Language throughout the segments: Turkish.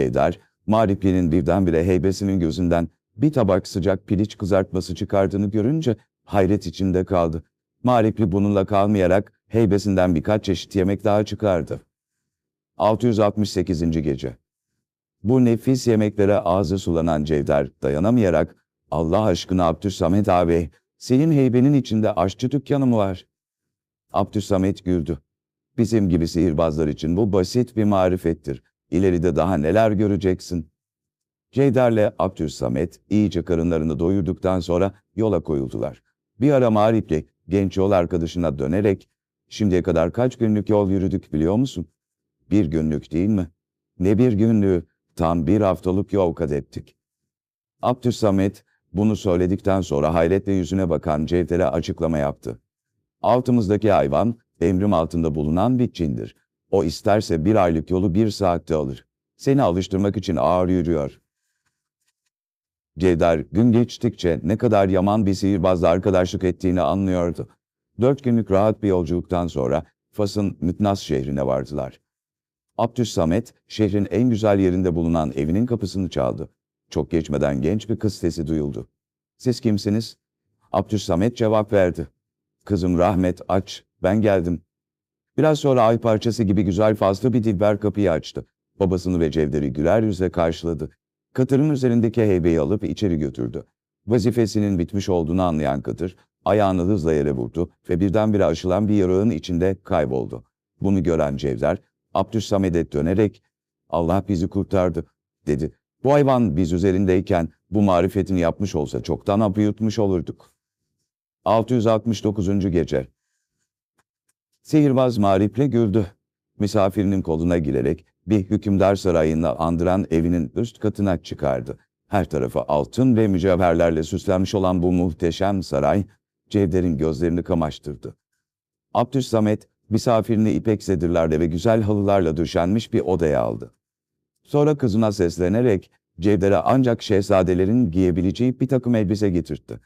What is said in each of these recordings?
Cevder, Maripli'nin birdenbire heybesinin gözünden bir tabak sıcak piliç kızartması çıkardığını görünce hayret içinde kaldı. Maripli bununla kalmayarak heybesinden birkaç çeşit yemek daha çıkardı. 668. Gece Bu nefis yemeklere ağzı sulanan Cevder dayanamayarak Allah aşkına Abdüssamet abi senin heybenin içinde aşçı dükkanı mı var? Abdüssamet güldü. Bizim gibi sihirbazlar için bu basit bir marifettir. İleride daha neler göreceksin. Ceyder'le Abdüssamet iyice karınlarını doyurduktan sonra yola koyuldular. Bir ara Maripli genç yol arkadaşına dönerek şimdiye kadar kaç günlük yol yürüdük biliyor musun? Bir günlük değil mi? Ne bir günlüğü, tam bir haftalık yol kat ettik. Abdüssamet bunu söyledikten sonra hayretle yüzüne bakan Cevder'e açıklama yaptı. Altımızdaki hayvan, emrim altında bulunan bir cindir. O isterse bir aylık yolu bir saatte alır. Seni alıştırmak için ağır yürüyor. Cevder gün geçtikçe ne kadar yaman bir sihirbazla arkadaşlık ettiğini anlıyordu. Dört günlük rahat bir yolculuktan sonra Fas'ın Mütnas şehrine vardılar. Abdüs Samet, şehrin en güzel yerinde bulunan evinin kapısını çaldı. Çok geçmeden genç bir kız sesi duyuldu. Siz kimsiniz? Abdüs Samet cevap verdi. Kızım Rahmet aç, ben geldim. Biraz sonra ay parçası gibi güzel fazla bir dilber kapıyı açtı. Babasını ve Cevder'i güler yüzle karşıladı. Katırın üzerindeki heybeyi alıp içeri götürdü. Vazifesinin bitmiş olduğunu anlayan Katır, ayağını hızla yere vurdu ve birdenbire aşılan bir yarığın içinde kayboldu. Bunu gören Cevder, Abdüssamed'e dönerek, Allah bizi kurtardı, dedi. Bu hayvan biz üzerindeyken bu marifetini yapmış olsa çoktan hapı yutmuş olurduk. 669. Gece Sihirbaz Marip'le güldü. Misafirinin koluna girerek bir hükümdar sarayını andıran evinin üst katına çıkardı. Her tarafı altın ve mücevherlerle süslenmiş olan bu muhteşem saray, Cevder'in gözlerini kamaştırdı. Abdüssamet, misafirini ipek sedirlerle ve güzel halılarla döşenmiş bir odaya aldı. Sonra kızına seslenerek Cevder'e ancak şehzadelerin giyebileceği bir takım elbise getirtti.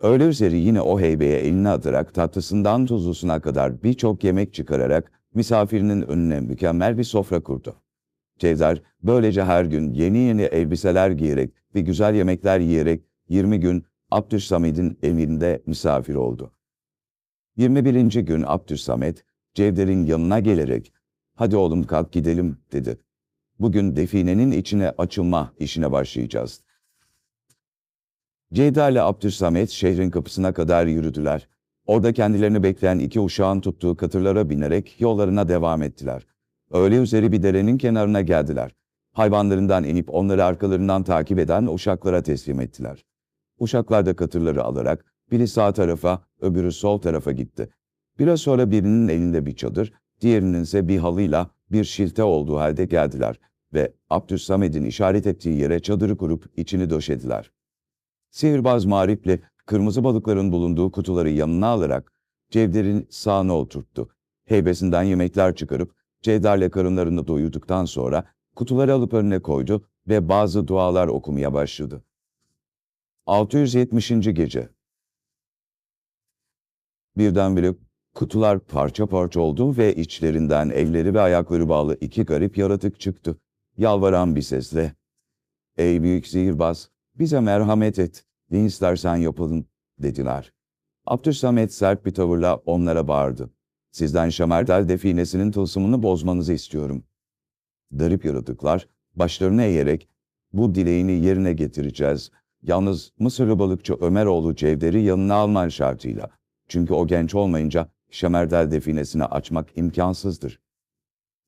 Öğle üzeri yine o heybeye elini atarak tatlısından tuzlusuna kadar birçok yemek çıkararak misafirinin önüne mükemmel bir sofra kurdu. Cevder böylece her gün yeni yeni elbiseler giyerek ve güzel yemekler yiyerek 20 gün Abdüssamed'in evinde misafir oldu. 21. gün Abdüssamed, Cevder'in yanına gelerek, ''Hadi oğlum kalk gidelim.'' dedi. ''Bugün definenin içine açılma işine başlayacağız.'' Ceyda ile Abdüssamet şehrin kapısına kadar yürüdüler. Orada kendilerini bekleyen iki uşağın tuttuğu katırlara binerek yollarına devam ettiler. Öğle üzeri bir derenin kenarına geldiler. Hayvanlarından inip onları arkalarından takip eden uşaklara teslim ettiler. Uşaklar da katırları alarak biri sağ tarafa, öbürü sol tarafa gitti. Biraz sonra birinin elinde bir çadır, diğerinin ise bir halıyla bir şilte olduğu halde geldiler ve Abdüssamed'in işaret ettiği yere çadırı kurup içini döşediler. Sihirbaz Marip'le kırmızı balıkların bulunduğu kutuları yanına alarak Cevder'in sağına oturttu. Heybesinden yemekler çıkarıp Cevder'le karınlarını doyurduktan sonra kutuları alıp önüne koydu ve bazı dualar okumaya başladı. 670. Gece Birdenbire kutular parça parça oldu ve içlerinden elleri ve ayakları bağlı iki garip yaratık çıktı. Yalvaran bir sesle, ''Ey büyük sihirbaz, bize merhamet et, ne istersen yapalım.'' dediler. Abdüssamet sert bir tavırla onlara bağırdı. ''Sizden Şamerdel definesinin tılsımını bozmanızı istiyorum.'' Garip yaratıklar başlarını eğerek, ''Bu dileğini yerine getireceğiz. Yalnız Mısırlı balıkçı Ömeroğlu Cevder'i yanına alman şartıyla.'' Çünkü o genç olmayınca Şemerdel definesini açmak imkansızdır.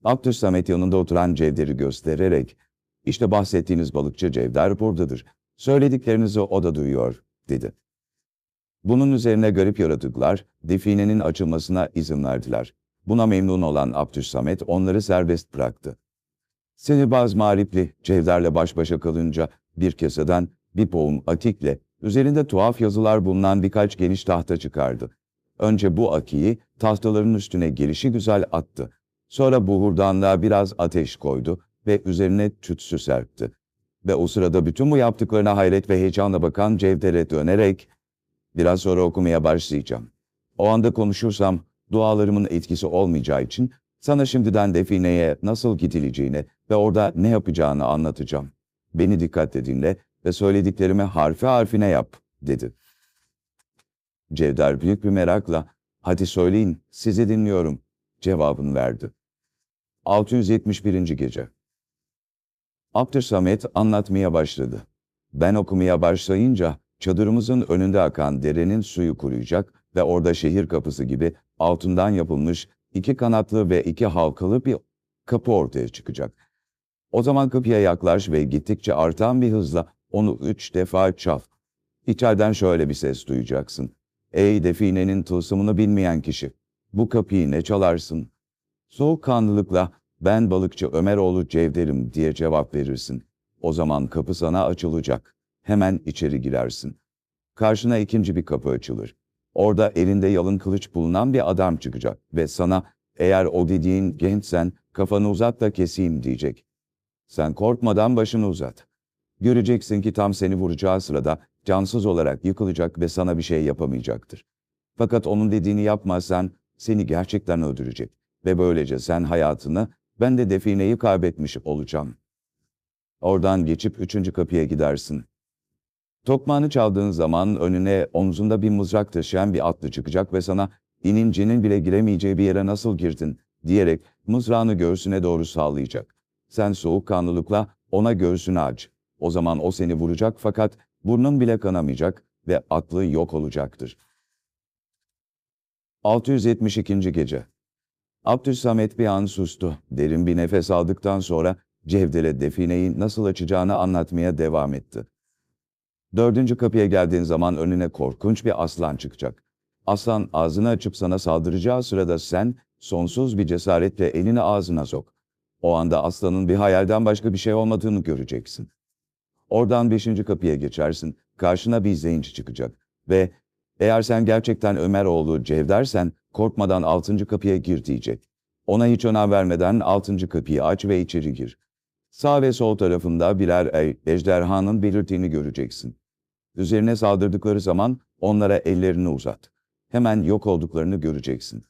Abdüssamet yanında oturan Cevder'i göstererek, işte bahsettiğiniz balıkçı Cevder buradadır. Söylediklerinizi o da duyuyor, dedi. Bunun üzerine garip yaratıklar, definenin açılmasına izin verdiler. Buna memnun olan Abdüssamet onları serbest bıraktı. Senibaz Maripli, Cevder'le baş başa kalınca bir keseden bir poğum atikle Üzerinde tuhaf yazılar bulunan birkaç geniş tahta çıkardı. Önce bu akiyi tahtaların üstüne gelişi güzel attı. Sonra buhurdanlığa biraz ateş koydu ve üzerine tütsü serpti. Ve o sırada bütün bu yaptıklarına hayret ve heyecanla bakan Cevder'e dönerek, ''Biraz sonra okumaya başlayacağım. O anda konuşursam dualarımın etkisi olmayacağı için sana şimdiden defineye nasıl gidileceğini ve orada ne yapacağını anlatacağım. Beni dikkatle dinle ve söylediklerimi harfi harfine yap, dedi. Cevder büyük bir merakla, hadi söyleyin, sizi dinliyorum, cevabını verdi. 671. Gece Abdülsamet anlatmaya başladı. Ben okumaya başlayınca çadırımızın önünde akan derenin suyu kuruyacak ve orada şehir kapısı gibi altından yapılmış iki kanatlı ve iki halkalı bir kapı ortaya çıkacak. O zaman kapıya yaklaş ve gittikçe artan bir hızla onu üç defa çal. İçeriden şöyle bir ses duyacaksın. Ey definenin tılsımını bilmeyen kişi, bu kapıyı ne çalarsın? Soğukkanlılıkla ben balıkçı Ömeroğlu Cevderim diye cevap verirsin. O zaman kapı sana açılacak. Hemen içeri girersin. Karşına ikinci bir kapı açılır. Orada elinde yalın kılıç bulunan bir adam çıkacak ve sana eğer o dediğin gençsen kafanı uzat da keseyim diyecek. Sen korkmadan başını uzat. Göreceksin ki tam seni vuracağı sırada cansız olarak yıkılacak ve sana bir şey yapamayacaktır. Fakat onun dediğini yapmazsan seni gerçekten öldürecek ve böylece sen hayatını, ben de defineyi kaybetmiş olacağım. Oradan geçip üçüncü kapıya gidersin. Tokmağını çaldığın zaman önüne omzunda bir mızrak taşıyan bir atlı çıkacak ve sana inincinin bile giremeyeceği bir yere nasıl girdin diyerek mızrağını göğsüne doğru sağlayacak. Sen soğukkanlılıkla ona göğsünü aç. O zaman o seni vuracak fakat burnun bile kanamayacak ve atlı yok olacaktır. 672. Gece Abdülsamet bir an sustu. Derin bir nefes aldıktan sonra Cevdele defineyi nasıl açacağını anlatmaya devam etti. Dördüncü kapıya geldiğin zaman önüne korkunç bir aslan çıkacak. Aslan ağzını açıp sana saldıracağı sırada sen sonsuz bir cesaretle elini ağzına sok. O anda aslanın bir hayalden başka bir şey olmadığını göreceksin. Oradan beşinci kapıya geçersin, karşına bir zenci çıkacak ve eğer sen gerçekten Ömeroğlu Cevdersen korkmadan altıncı kapıya gir diyecek. Ona hiç önem vermeden altıncı kapıyı aç ve içeri gir. Sağ ve sol tarafında birer ey, ejderhanın belirtiğini göreceksin. Üzerine saldırdıkları zaman onlara ellerini uzat. Hemen yok olduklarını göreceksin.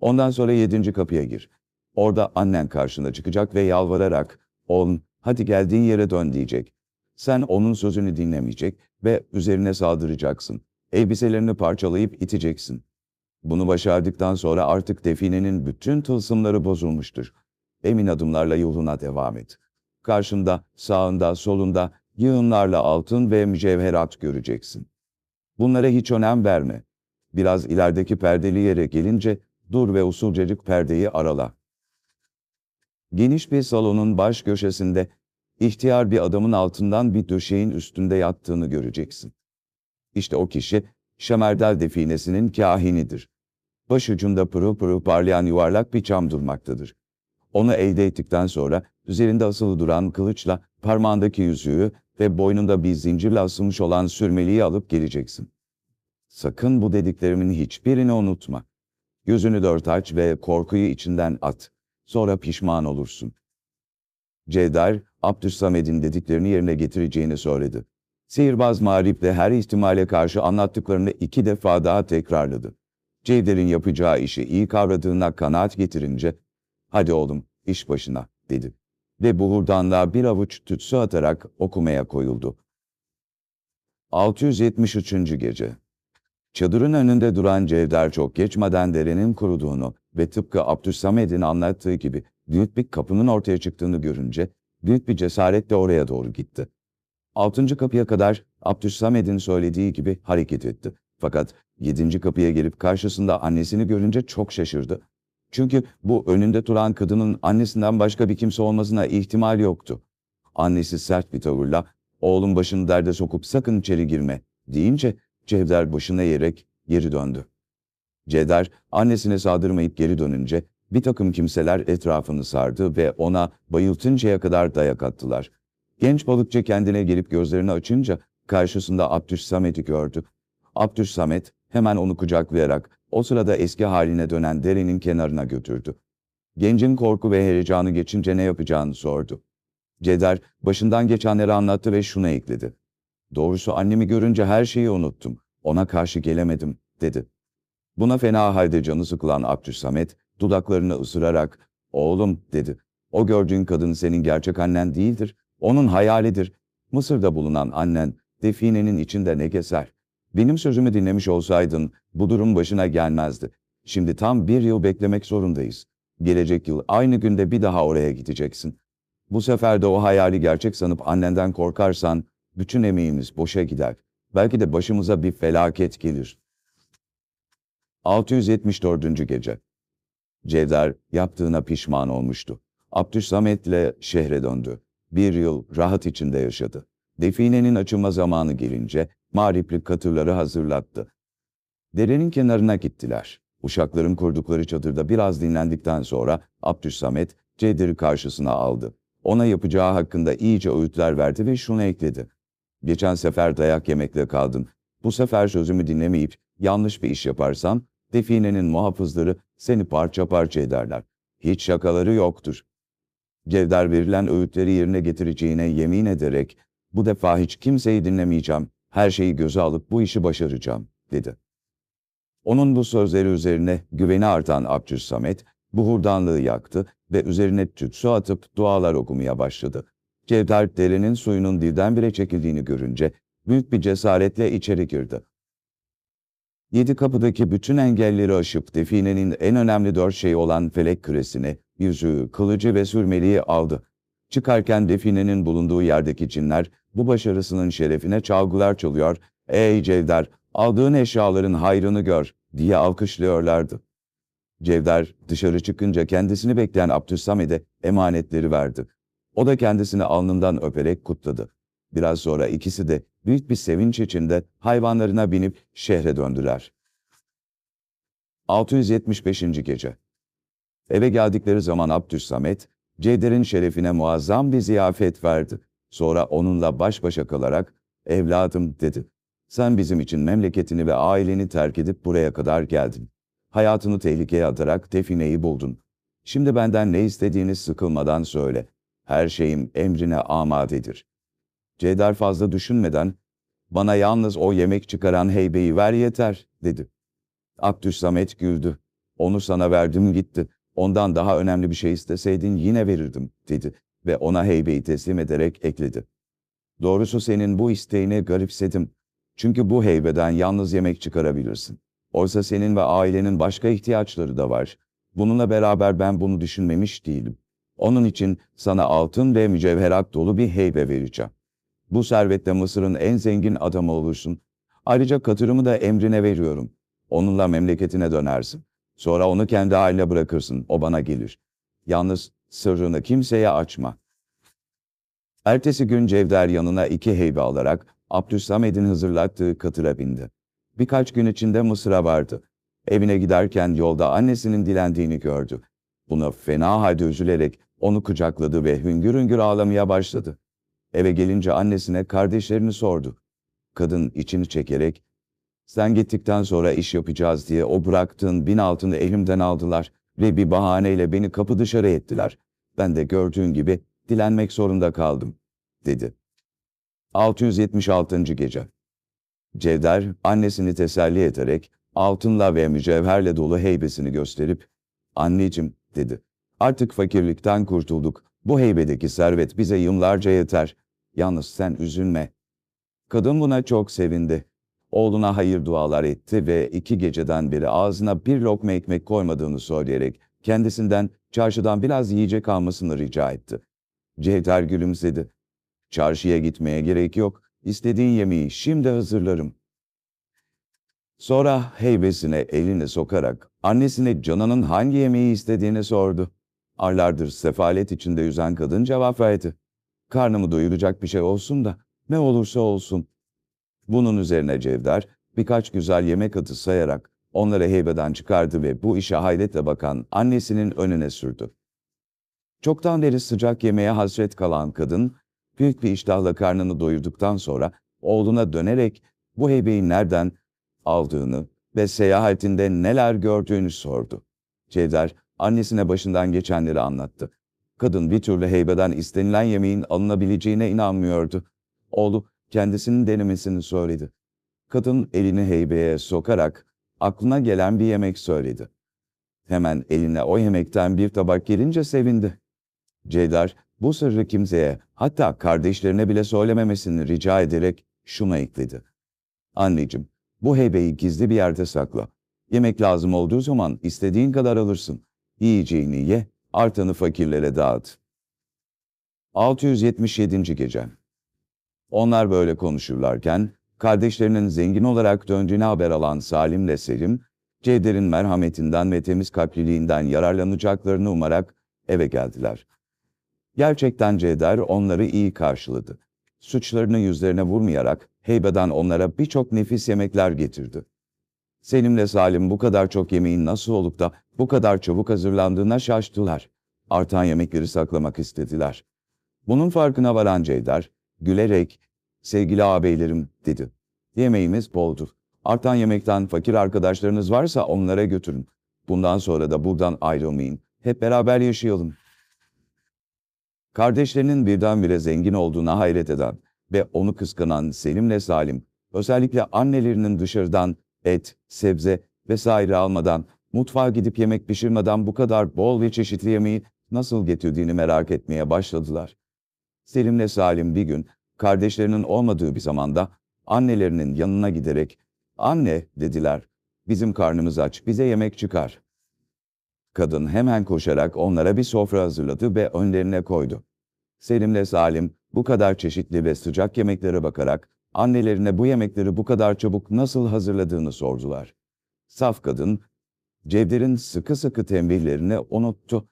Ondan sonra yedinci kapıya gir. Orada annen karşına çıkacak ve yalvararak, oğlum hadi geldiğin yere dön diyecek. Sen onun sözünü dinlemeyecek ve üzerine saldıracaksın. Elbiselerini parçalayıp iteceksin. Bunu başardıktan sonra artık definenin bütün tılsımları bozulmuştur. Emin adımlarla yoluna devam et. Karşında, sağında, solunda yığınlarla altın ve mücevherat göreceksin. Bunlara hiç önem verme. Biraz ilerideki perdeli yere gelince dur ve usulcacık perdeyi arala. Geniş bir salonun baş köşesinde ihtiyar bir adamın altından bir döşeğin üstünde yattığını göreceksin. İşte o kişi Şamerdel definesinin kahinidir. Başucunda pırıl pırıl parlayan yuvarlak bir çam durmaktadır. Onu elde ettikten sonra üzerinde asılı duran kılıçla parmağındaki yüzüğü ve boynunda bir zincirle asılmış olan sürmeliği alıp geleceksin. Sakın bu dediklerimin hiçbirini unutma. Gözünü dört aç ve korkuyu içinden at. Sonra pişman olursun. Cevder, Abdüssamed'in dediklerini yerine getireceğini söyledi. Sihirbaz Mağrip'le her ihtimale karşı anlattıklarını iki defa daha tekrarladı. Cevder'in yapacağı işi iyi kavradığına kanaat getirince, ''Hadi oğlum, iş başına.'' dedi. Ve buhurdanlığa bir avuç tütsü atarak okumaya koyuldu. 673. Gece Çadırın önünde duran Cevder çok geçmeden derenin kuruduğunu ve tıpkı Abdüssamed'in anlattığı gibi büyük bir kapının ortaya çıktığını görünce büyük bir cesaretle oraya doğru gitti. Altıncı kapıya kadar Abdüssamed'in söylediği gibi hareket etti. Fakat yedinci kapıya gelip karşısında annesini görünce çok şaşırdı. Çünkü bu önünde duran kadının annesinden başka bir kimse olmasına ihtimal yoktu. Annesi sert bir tavırla, oğlum başını derde sokup sakın içeri girme deyince Cevder başını eğerek geri döndü. Cevder annesine saldırmayıp geri dönünce bir takım kimseler etrafını sardı ve ona bayıltıncaya kadar dayak attılar. Genç balıkçı kendine gelip gözlerini açınca karşısında Abdüs Samet'i gördü. Abdüs Samet hemen onu kucaklayarak o sırada eski haline dönen derenin kenarına götürdü. Gencin korku ve heyecanı geçince ne yapacağını sordu. Ceder başından geçenleri anlattı ve şunu ekledi. Doğrusu annemi görünce her şeyi unuttum. Ona karşı gelemedim, dedi. Buna fena halde canı sıkılan Abdüs Samet, dudaklarını ısırarak, oğlum, dedi. O gördüğün kadın senin gerçek annen değildir. Onun hayalidir. Mısır'da bulunan annen, definenin içinde ne gezer? Benim sözümü dinlemiş olsaydın, bu durum başına gelmezdi. Şimdi tam bir yıl beklemek zorundayız. Gelecek yıl aynı günde bir daha oraya gideceksin. Bu sefer de o hayali gerçek sanıp annenden korkarsan, bütün emeğimiz boşa gider. Belki de başımıza bir felaket gelir. 674. Gece Cevder yaptığına pişman olmuştu. Abdüssamet ile şehre döndü. Bir yıl rahat içinde yaşadı. Definenin açılma zamanı gelince mağriplik katırları hazırlattı. Derenin kenarına gittiler. Uşakların kurdukları çadırda biraz dinlendikten sonra Abdüssamet Cevder'i karşısına aldı. Ona yapacağı hakkında iyice öğütler verdi ve şunu ekledi. Geçen sefer dayak yemekle kaldın. Bu sefer sözümü dinlemeyip yanlış bir iş yaparsan definenin muhafızları seni parça parça ederler. Hiç şakaları yoktur. Cevder verilen öğütleri yerine getireceğine yemin ederek bu defa hiç kimseyi dinlemeyeceğim, her şeyi göze alıp bu işi başaracağım, dedi. Onun bu sözleri üzerine güveni artan Abdüssamet, buhurdanlığı yaktı ve üzerine tütsü atıp dualar okumaya başladı. Cevder derenin suyunun birdenbire çekildiğini görünce büyük bir cesaretle içeri girdi. Yedi kapıdaki bütün engelleri aşıp definenin en önemli dört şeyi olan felek küresini, yüzüğü, kılıcı ve sürmeliği aldı. Çıkarken definenin bulunduğu yerdeki cinler bu başarısının şerefine çalgılar çalıyor, ''Ey Cevder, aldığın eşyaların hayrını gör.'' diye alkışlıyorlardı. Cevder dışarı çıkınca kendisini bekleyen Abdüssamed'e emanetleri verdi. O da kendisini alnından öperek kutladı. Biraz sonra ikisi de büyük bir sevinç içinde hayvanlarına binip şehre döndüler. 675. Gece Eve geldikleri zaman Abdüssamet, Cevder'in şerefine muazzam bir ziyafet verdi. Sonra onunla baş başa kalarak, evladım dedi. Sen bizim için memleketini ve aileni terk edip buraya kadar geldin. Hayatını tehlikeye atarak defineyi buldun. Şimdi benden ne istediğini sıkılmadan söyle. Her şeyim emrine amadedir. Cedar fazla düşünmeden, bana yalnız o yemek çıkaran heybeyi ver yeter, dedi. Abdüssamet güldü. Onu sana verdim gitti. Ondan daha önemli bir şey isteseydin yine verirdim, dedi ve ona heybeyi teslim ederek ekledi. Doğrusu senin bu isteğini garipsedim. Çünkü bu heybeden yalnız yemek çıkarabilirsin. Oysa senin ve ailenin başka ihtiyaçları da var. Bununla beraber ben bunu düşünmemiş değilim. Onun için sana altın ve mücevherat dolu bir heybe vereceğim. Bu servetle Mısır'ın en zengin adamı olursun. Ayrıca katırımı da emrine veriyorum. Onunla memleketine dönersin. Sonra onu kendi haline bırakırsın, o bana gelir. Yalnız sırrını kimseye açma. Ertesi gün Cevder yanına iki heybe alarak Abdüssamed'in hazırlattığı katıra bindi. Birkaç gün içinde Mısır'a vardı. Evine giderken yolda annesinin dilendiğini gördü. Buna fena halde üzülerek onu kucakladı ve hüngür hüngür ağlamaya başladı. Eve gelince annesine kardeşlerini sordu. Kadın içini çekerek, sen gittikten sonra iş yapacağız diye o bıraktığın bin altını elimden aldılar ve bir bahaneyle beni kapı dışarı ettiler. Ben de gördüğün gibi dilenmek zorunda kaldım, dedi. 676. Gece Cevder, annesini teselli ederek, altınla ve mücevherle dolu heybesini gösterip, anneciğim, dedi. Artık fakirlikten kurtulduk. Bu heybedeki servet bize yıllarca yeter. Yalnız sen üzülme. Kadın buna çok sevindi. Oğluna hayır dualar etti ve iki geceden beri ağzına bir lokma ekmek koymadığını söyleyerek kendisinden çarşıdan biraz yiyecek almasını rica etti. Cevder gülümsedi. Çarşıya gitmeye gerek yok. İstediğin yemeği şimdi hazırlarım. Sonra heybesine elini sokarak annesine canının hangi yemeği istediğini sordu. Arlardır sefalet içinde yüzen kadın cevap verdi. Karnımı doyuracak bir şey olsun da ne olursa olsun. Bunun üzerine Cevder birkaç güzel yemek atı sayarak onları heybeden çıkardı ve bu işe hayretle bakan annesinin önüne sürdü. Çoktan beri sıcak yemeğe hasret kalan kadın, büyük bir iştahla karnını doyurduktan sonra oğluna dönerek bu heybeyi nereden aldığını ve seyahatinde neler gördüğünü sordu. Cevder, annesine başından geçenleri anlattı. Kadın bir türlü heybeden istenilen yemeğin alınabileceğine inanmıyordu. Oğlu kendisinin denemesini söyledi. Kadın elini heybeye sokarak aklına gelen bir yemek söyledi. Hemen eline o yemekten bir tabak gelince sevindi. Ceydar, bu sırrı kimseye, hatta kardeşlerine bile söylememesini rica ederek şuna ekledi. Anneciğim, bu heybeyi gizli bir yerde sakla. Yemek lazım olduğu zaman istediğin kadar alırsın. Yiyeceğini ye, artanı fakirlere dağıt. 677. Gece Onlar böyle konuşurlarken, kardeşlerinin zengin olarak döndüğüne haber alan Salim'le Selim, Cevder'in merhametinden ve temiz kalpliliğinden yararlanacaklarını umarak eve geldiler. Gerçekten Cevder onları iyi karşıladı. Suçlarını yüzlerine vurmayarak heybeden onlara birçok nefis yemekler getirdi. Selim'le Salim bu kadar çok yemeğin nasıl olup da bu kadar çabuk hazırlandığına şaştılar. Artan yemekleri saklamak istediler. Bunun farkına varan Cevder, gülerek, sevgili ağabeylerim dedi. Yemeğimiz boldur. Artan yemekten fakir arkadaşlarınız varsa onlara götürün. Bundan sonra da buradan ayrılmayın. Hep beraber yaşayalım. Kardeşlerinin birdenbire zengin olduğuna hayret eden ve onu kıskanan Selim'le Salim, özellikle annelerinin dışarıdan et, sebze vesaire almadan, mutfağa gidip yemek pişirmeden bu kadar bol ve çeşitli yemeği nasıl getirdiğini merak etmeye başladılar. Selim'le Salim bir gün, kardeşlerinin olmadığı bir zamanda, annelerinin yanına giderek, ''Anne'' dediler, ''bizim karnımız aç, bize yemek çıkar.'' Kadın hemen koşarak onlara bir sofra hazırladı ve önlerine koydu. Selim'le Salim bu kadar çeşitli ve sıcak yemeklere bakarak annelerine bu yemekleri bu kadar çabuk nasıl hazırladığını sordular. Saf kadın, Cevder'in sıkı sıkı tembihlerini unuttu.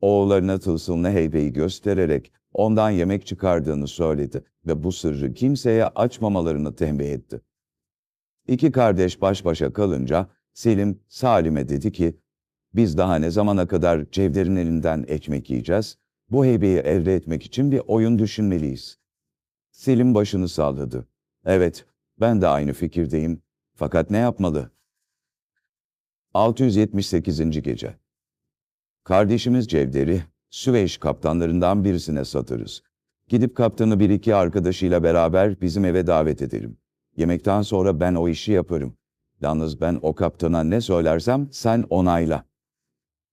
Oğullarına tılsımlı heybeyi göstererek ondan yemek çıkardığını söyledi ve bu sırrı kimseye açmamalarını tembih etti. İki kardeş baş başa kalınca Selim Salim'e dedi ki, biz daha ne zamana kadar Cevder'in elinden ekmek yiyeceğiz? Bu heybeyi elde etmek için bir oyun düşünmeliyiz. Selim başını salladı. Evet, ben de aynı fikirdeyim. Fakat ne yapmalı? 678. Gece Kardeşimiz Cevder'i, Süveyş kaptanlarından birisine satırız. Gidip kaptanı bir iki arkadaşıyla beraber bizim eve davet edelim. Yemekten sonra ben o işi yaparım. Yalnız ben o kaptana ne söylersem sen onayla.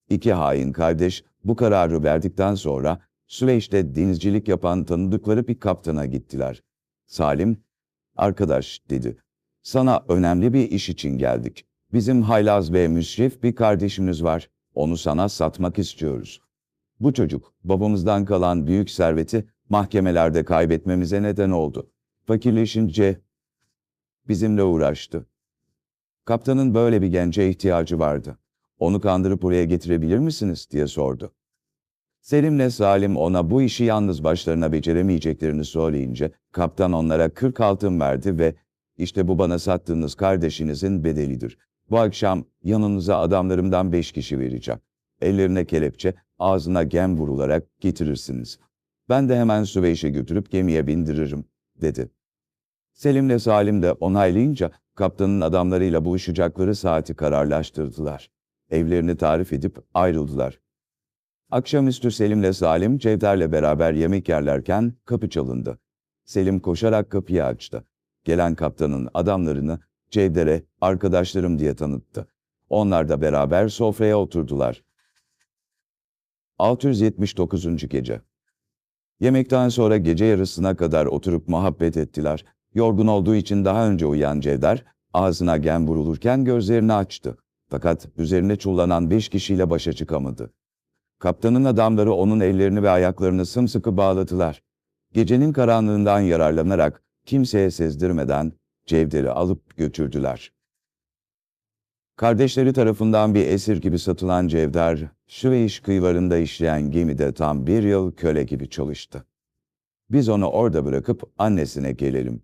İki hain kardeş bu kararı verdikten sonra Süveyş'te denizcilik yapan tanıdıkları bir kaptana gittiler. Salim, arkadaş dedi, sana önemli bir iş için geldik. Bizim haylaz ve müsrif bir kardeşimiz var. Onu sana satmak istiyoruz. Bu çocuk babamızdan kalan büyük serveti mahkemelerde kaybetmemize neden oldu. Fakirleşince bizimle uğraştı. Kaptanın böyle bir gence ihtiyacı vardı. Onu kandırıp buraya getirebilir misiniz diye sordu. Selim'le Salim ona bu işi yalnız başlarına beceremeyeceklerini söyleyince kaptan onlara 40 altın verdi ve işte bu bana sattığınız kardeşinizin bedelidir. Bu akşam yanınıza adamlarımdan beş kişi vereceğim. Ellerine kelepçe, ağzına gem vurularak getirirsiniz. Ben de hemen Süveyş'e götürüp gemiye bindiririm, dedi. Selim'le Salim de onaylayınca kaptanın adamlarıyla buluşacakları saati kararlaştırdılar. Evlerini tarif edip ayrıldılar. Akşamüstü Selim'le Salim Cevder'le beraber yemek yerlerken kapı çalındı. Selim koşarak kapıyı açtı. Gelen kaptanın adamlarını Cevder'e arkadaşlarım diye tanıttı. Onlar da beraber sofraya oturdular. 679. Gece Yemekten sonra gece yarısına kadar oturup muhabbet ettiler. Yorgun olduğu için daha önce uyuyan Cevder, ağzına gem vurulurken gözlerini açtı. Fakat üzerine çullanan beş kişiyle başa çıkamadı. Kaptanın adamları onun ellerini ve ayaklarını sımsıkı bağladılar. Gecenin karanlığından yararlanarak kimseye sezdirmeden Cevder'i alıp götürdüler. Kardeşleri tarafından bir esir gibi satılan Cevder, Süveyş kıyılarında işleyen gemide tam bir yıl köle gibi çalıştı. Biz onu orada bırakıp annesine gelelim.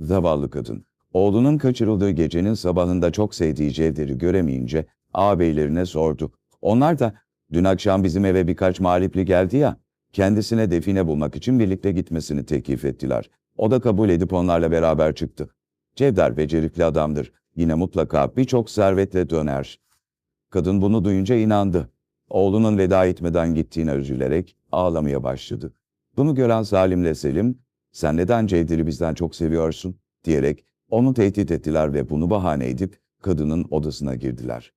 Zavallı kadın, oğlunun kaçırıldığı gecenin sabahında çok sevdiği Cevder'i göremeyince ağabeylerine sordu. Onlar da Dün akşam bizim eve birkaç mağlipli geldi ya, kendisine define bulmak için birlikte gitmesini teklif ettiler. O da kabul edip onlarla beraber çıktı. Cevder becerikli adamdır. Yine mutlaka birçok servetle döner. Kadın bunu duyunca inandı. Oğlunun veda etmeden gittiğine üzülerek ağlamaya başladı. Bunu gören Salim'le Selim, sen neden Cevder'i bizden çok seviyorsun diyerek onu tehdit ettiler ve bunu bahane edip kadının odasına girdiler.